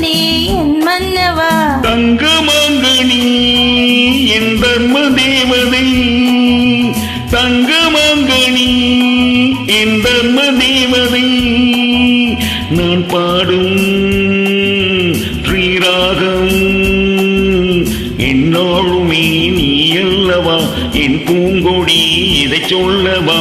என் மன்னவா. தங்கமாங்கனி என் தர்ம தேவதை தங்கமாங்கனி என் தர்ம தேவதை நான் பாடும் ஸ்ரீராகம். என்னோழுமே நீ அல்லவா? என் பூங்கொடி இதை சொல்லவா?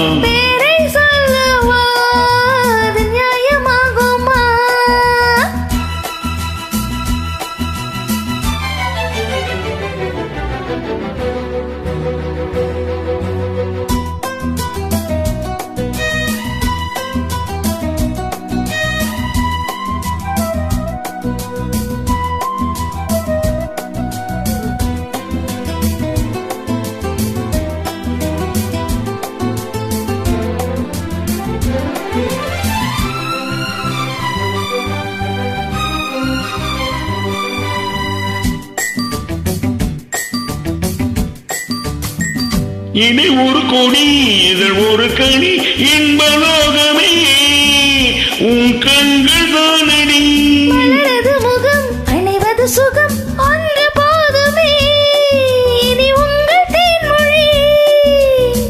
இனி ஒரு கொடி இதழ் ஒரு கனி இன்பலோகமே உன் கண்கள் தானடி. முகம் அணைவது சுகம்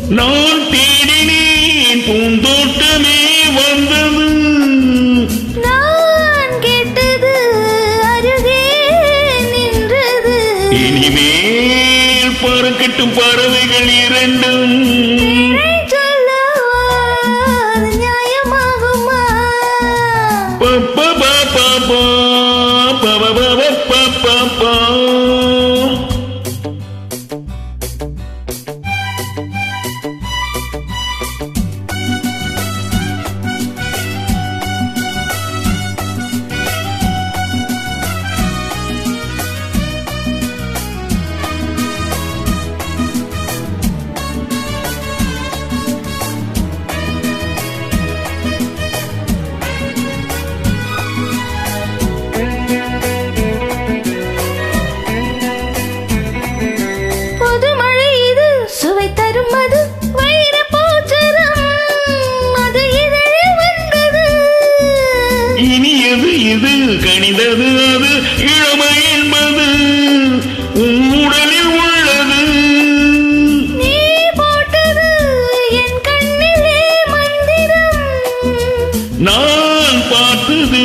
நான் தேடினேன் பூந்தோட்டமே வந்தது. நான் கேட்டது அருகே நின்றது. பாரும் கிட்டும் பறவைகள் இரண்டும். சுவை தரும் அது வைர பூச்சரம் அது இதழில் வந்தது. இனியது இது? கணிதது அது இளமை என்பது உடலில் உள்ளது. நீ போட்டது என் கண்ணிலே மந்திரம். நான் பார்த்தது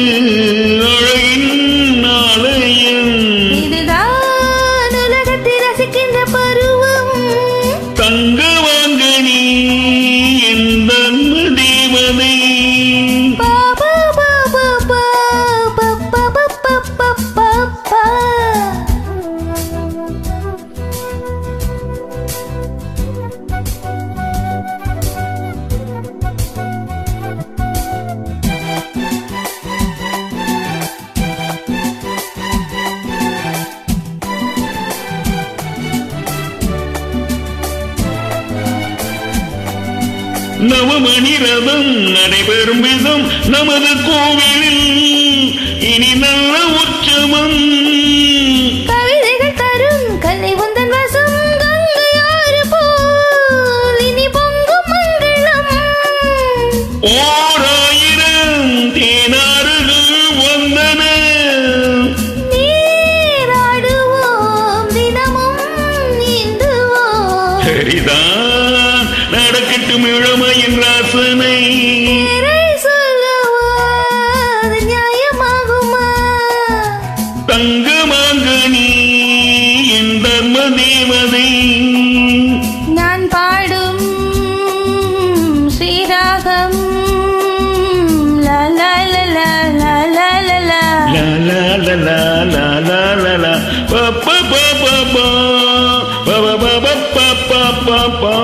நவமணி ரதம் நடைபெறும் விதம் நமது கோவிலில். இனி நல்ல உற்சவம். ஓராயிரம் தேனாறுகள் வந்தன. நீராடுவோம் தினமும் நடக்கட்டும் இளமையின் ராசனை நியாயமாகுமா தங்கமாங்கனி என் தர்ம தேவதை நான் பாடும் ஸ்ரீராகம் பா பா பா பா பா பா பா பா பா